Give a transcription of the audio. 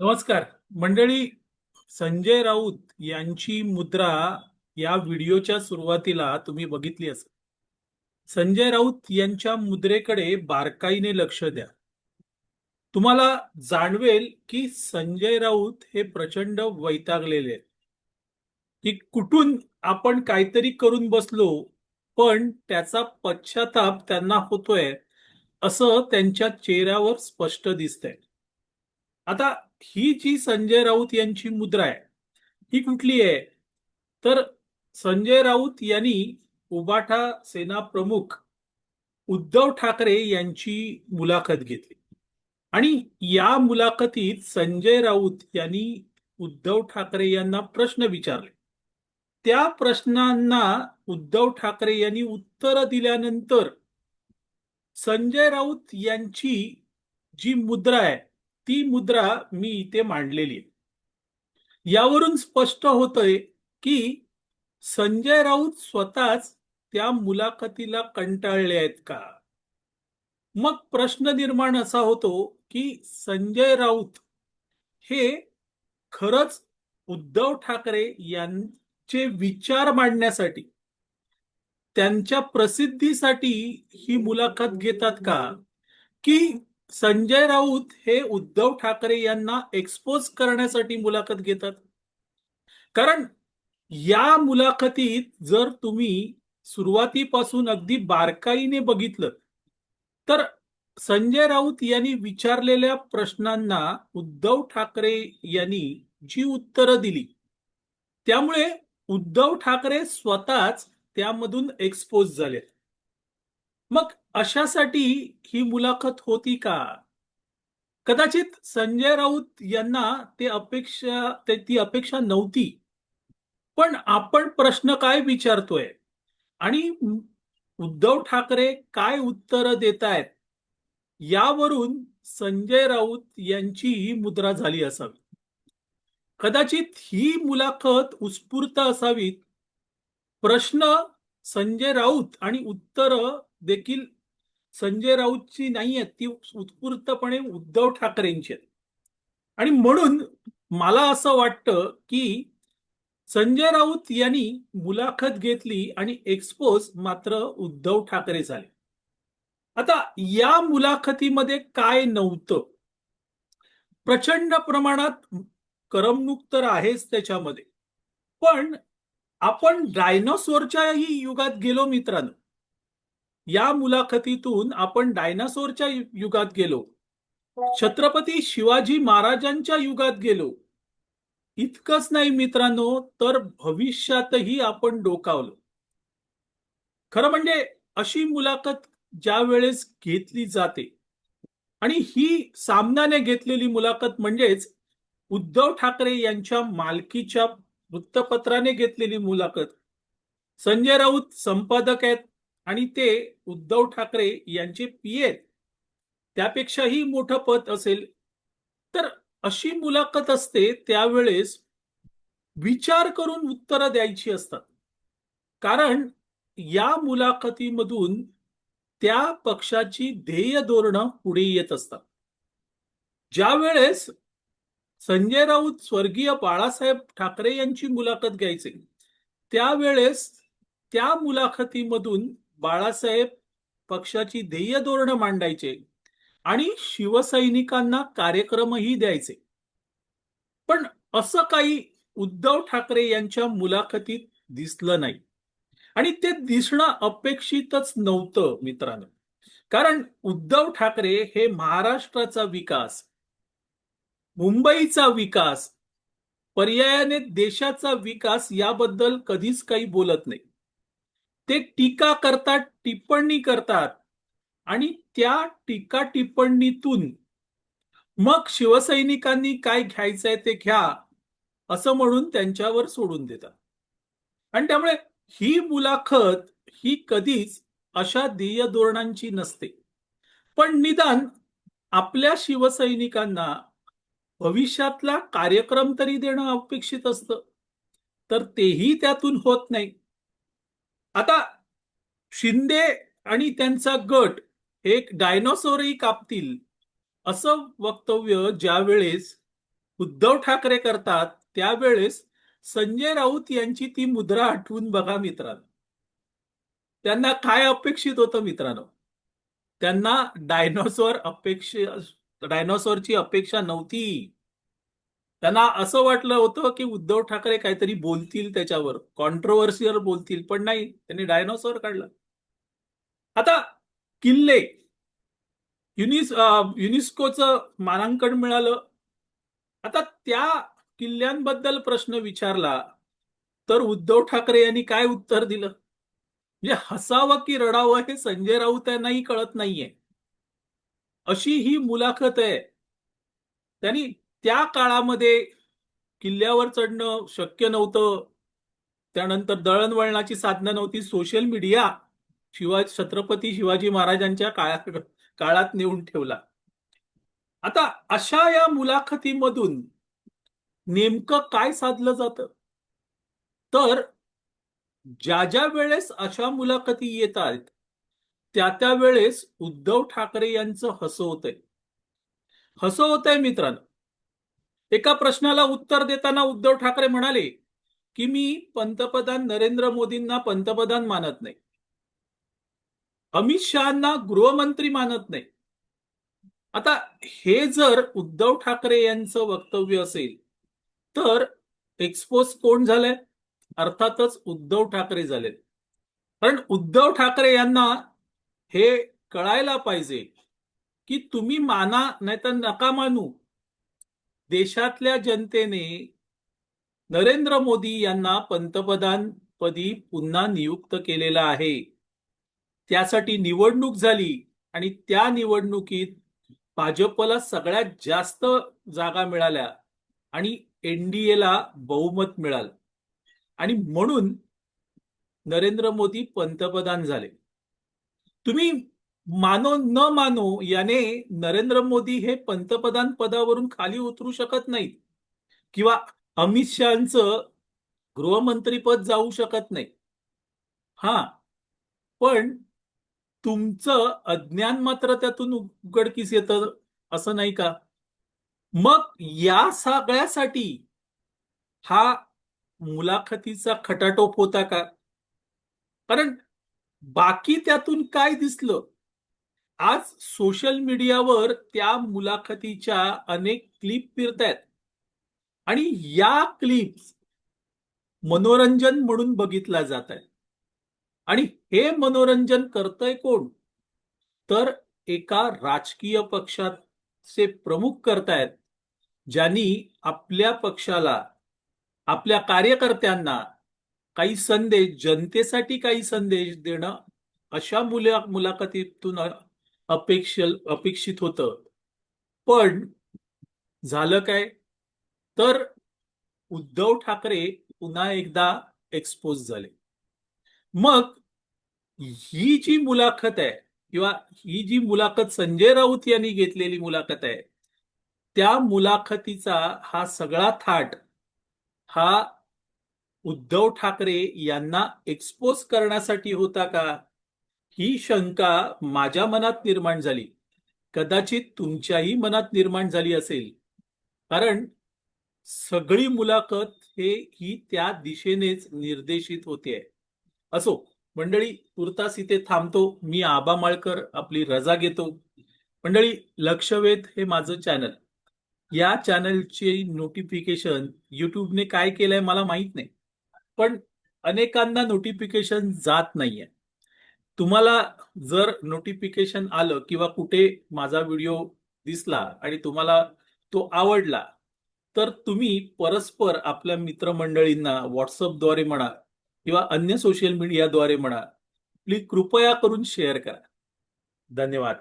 नमस्कार. मंडळी संजय राऊत यांची मुद्रा या व्हिडिओच्या सुरुवातीला तुम्ही बघितली असेल. संजय राऊत यांच्या मुद्रेकडे बारकाईने लक्ष द्या. तुम्हाला जाणवेल की संजय राऊत हे प्रचंड वैतागलेले आहेत. की कुठून आपण काहीतरी करून बसलो पण त्याचा पश्चाताप त्यांना होतोय असं त्यांच्या चेहऱ्यावर स्पष्ट दिसतंय. आता ही जी संजय राऊत यांची मुद्रा आहे ही कुठली आहे? तर संजय राऊत यांनी उबाठा सेना प्रमुख उद्धव ठाकरे यांची मुलाखत घेतली. आणि या मुलाखतीत संजय राऊत यांनी उद्धव ठाकरे यांना प्रश्न विचारले. त्या प्रश्नांना उद्धव ठाकरे यांनी उत्तर दिल्यानंतर संजय राऊत यांची जी मुद्रा आहे ती मुद्रा मी इथे मांडलेली आहे. यावरून स्पष्ट होतंय की संजय राऊत स्वतःच त्या मुलाखतीला कंटाळले आहेत का? मग प्रश्न निर्माण असा होतो की संजय राऊत हे खरंच उद्धव ठाकरे यांचे विचार मांडण्यासाठी त्यांच्या प्रसिद्धीसाठी ही मुलाखत घेतात का? की संजय राऊत हे उद्धव ठाकरे यांना एक्सपोज करण्यासाठी मुलाखत घेतात. कारण या मुलाखतीत जर तुम्ही सुरुवातीपासून अगदी बारकाईने बघितलं तर संजय राऊत यांनी विचारलेल्या प्रश्नांना उद्धव ठाकरे यांनी जी उत्तरं दिली त्यामुळे उद्धव ठाकरे स्वतःच त्यामधून एक्सपोज झाले मग अशासाठी ही मुलाखत होती का? कदाचित संजय राऊत यांना ते अपेक्षा ते ती अपेक्षा नव्हती. पण आपण प्रश्न काय विचारतोय? आणि उद्धव ठाकरे काय उत्तर देत आहेत यावरून संजय राऊत यांची ही मुद्रा झाली असावी. कदाचित ही मुलाखत उत्स्फूर्त असावीत. प्रश्न संजय राऊत आणि उत्तर देखील संजय राऊतची नाही आहेत ती उत्स्फूर्तपणे उद्धव ठाकरेंची आहेत. आणि म्हणून मला असं वाटतं की संजय राऊत यांनी मुलाखत घेतली आणि एक्सपोज मात्र उद्धव ठाकरे झाले. आता या मुलाखतीमध्ये काय नव्हतं? प्रचंड प्रमाणात करमणूक तर आहेच त्याच्यामध्ये. पण आपण डायनोसॉरच्याही युगात गेलो मित्रांनो. या मुलाखतीतून आपण डायनासोरच्या युगात गेलो. छत्रपती शिवाजी महाराजांच्या युगात गेलो. इतकंच नाही मित्रांनो तर भविष्यातही आपण डोकावलो. खरं म्हणजे अशी मुलाखत ज्या वेळेस घेतली जाते आणि ही सामनाने घेतलेली मुलाखत म्हणजेच उद्धव ठाकरे यांच्या मालकीच्या वृत्तपत्राने घेतलेली मुलाखत. संजय राऊत संपादक आहेत. आणि ते उद्धव ठाकरे यांचे पी आहेत त्यापेक्षाही मोठं पद असेल. तर अशी मुलाखत असते त्यावेळेस विचार करून उत्तरं द्यायची असतात. कारण या मुलाखतीमधून त्या पक्षाची ध्येय धोरणं पुढे येत असतात. ज्या वेळेस संजय राऊत स्वर्गीय बाळासाहेब ठाकरे यांची मुलाखत घ्यायचे त्यावेळेस त्या मुलाखतीमधून बाळासाहेब पक्षाची ध्येय धोरणं मांडायचे आणि शिवसैनिकांना कार्यक्रमही द्यायचे. पण असं काही उद्धव ठाकरे यांच्या मुलाखतीत दिसलं नाही. आणि ते दिसणं अपेक्षितच नव्हतं मित्रांनो. कारण उद्धव ठाकरे हे महाराष्ट्राचा विकास मुंबईचा विकास पर्यायाने देशाचा विकास याबद्दल कधीच काही बोलत नाही. ते टीका करतात टिप्पणी करतात. आणि त्या टीका टिप्पणीतून मग शिवसैनिकांनी काय घ्यायचंय ते घ्या असं म्हणून त्यांच्यावर सोडून देतात. आणि त्यामुळे ही मुलाखत ही कधीच अशा ध्येय धोरणांची नसते. पण निदान आपल्या शिवसैनिकांना भविष्यातला कार्यक्रम तरी देणं अपेक्षित असतं. तर तेही त्यातून होत नाही. आता शिंदे आणि त्यांचा गट एक डायनोसॉरही कापतील असं वक्तव्य ज्या वेळेस उद्धव ठाकरे करतात त्यावेळेस संजय राऊत यांची ती मुद्रा आठवून बघा मित्रांनो. त्यांना काय अपेक्षित होतं मित्रांनो? त्यांना डायनोसॉर अपेक्षा डायनोसॉरची अपेक्षा नव्हती. त्यांना असं वाटलं होतं की उद्धव ठाकरे काहीतरी बोलतील त्याच्यावर कॉन्ट्रोवर्सियल बोलतील पण नाही त्यांनी डायनोसॉर काढला. आता किल्ले युनिस युनिस्कोचं मानांकन मिळालं. आता त्या किल्ल्यांबद्दल प्रश्न विचारला तर उद्धव ठाकरे यांनी काय उत्तर दिलं? म्हणजे हसावं की रडावं हे संजय राऊत यांनाही कळत नाहीये. अशी ही मुलाखत आहे. त्यांनी त्या काळामध्ये किल्ल्यावर चढणं शक्य नव्हतं. त्यानंतर दळणवळणाची साधनं नव्हती. सोशल मीडिया शिवाजी छत्रपती शिवाजी महाराजांच्या काळात काळात नेऊन ठेवला. आता अशा या मुलाखतीमधून नेमकं काय साधलं जातं? तर ज्या ज्या वेळेस अशा मुलाखती येतात त्या त्या वेळेस उद्धव ठाकरे यांचं हसं होतंय. हसं होतंय मित्रांनो. एका प्रश्नाला उत्तर देताना उद्धव ठाकरे म्हणाले की मी पंतप्रधान नरेंद्र मोदींना पंतप्रधान मानत नाही. अमित शहाना गृहमंत्री मानत नाही. आता हे जर उद्धव ठाकरे यांचं वक्तव्य असेल तर एक्सपोज कोण झालंय? अर्थातच उद्धव ठाकरे झाले कारण उद्धव ठाकरे यांना हे कळायला पाहिजे की तुम्ही माना नाही तर नका मानू. देशातल्या जनतेने नरेंद्र मोदी यांना पंतप्रधान पदी पुन्हा नियुक्त केलेला आहे. त्यासाठी निवडणूक झाली आणि त्या निवडणुकीत भाजपला सगळ्यात जास्त जागा मिळाल्या आणि एनडीएला बहुमत मिळालं. आणि म्हणून नरेंद्र मोदी पंतप्रधान झाले. तुम्ही मानो न मानो याने नरेंद्र मोदी हे पंतप्रधान पदावरून खाली उतरू शकत नाहीत. किंवा अमित शहाचं गृहमंत्रीपद जाऊ शकत नाही हा. पण तुमचं अज्ञान मात्र त्यातून उघडकीस येतं असं नाही का? मग या सगळ्यासाठी हा मुलाखतीचा खटाटोप होता का? कारण बाकी त्यातून काय दिसलं? आज सोशल मीडियावर त्या मुलाखतीच्या अनेक क्लिप फिरतायत. आणि या क्लिप्स मनोरंजन म्हणून बघितला जात आहे आणि हे मनोरंजन करतय कोण? तर एका राजकीय पक्षाचे प्रमुख करतायत ज्यांनी आपल्या पक्षाला आपल्या कार्यकर्त्यांना काही संदेश जनतेसाठी काही संदेश देणं अशा मुला मुलाखतीतून अपेक्ष अपेक्षित होतं. पण झालं काय? तर उद्धव ठाकरे पुन्हा एकदा एक्सपोज झाले. मग ही जी मुलाखत आहे किंवा ही जी मुलाखत संजय राऊत यांनी घेतलेली मुलाखत आहे त्या मुलाखतीचा हा सगळा थाट हा उद्धव ठाकरे यांना एक्सपोज करण्यासाठी होता का? ही शंका माझ्या मनात निर्माण झाली. कदाचित तुमच्याही मनात निर्माण झाली असेल. कारण सगळी मुलाखत हे ही त्या दिशेनेच निर्देशित होते. असो मंडळी तुर्तास इथे थांबतो. मी आबा माळकर आपली रजा घेतो. मंडळी लक्षवेध हे माझं चॅनल या चॅनलचे नोटिफिकेशन युट्यूबने काय केलंय मला माहीत नाही. पण अनेकांना नोटिफिकेशन जात नाहीये. तुम्हाला जर नोटिफिकेशन आलं किंवा कुठे माझा व्हिडिओ दिसला आणि तुम्हाला तो आवडला तर तुम्ही परस्पर आपल्या मित्रमंडळींना व्हॉट्सअपद्वारे म्हणा किंवा अन्य सोशल मीडियाद्वारे म्हणा प्लीज कृपया करून शेअर करा. धन्यवाद.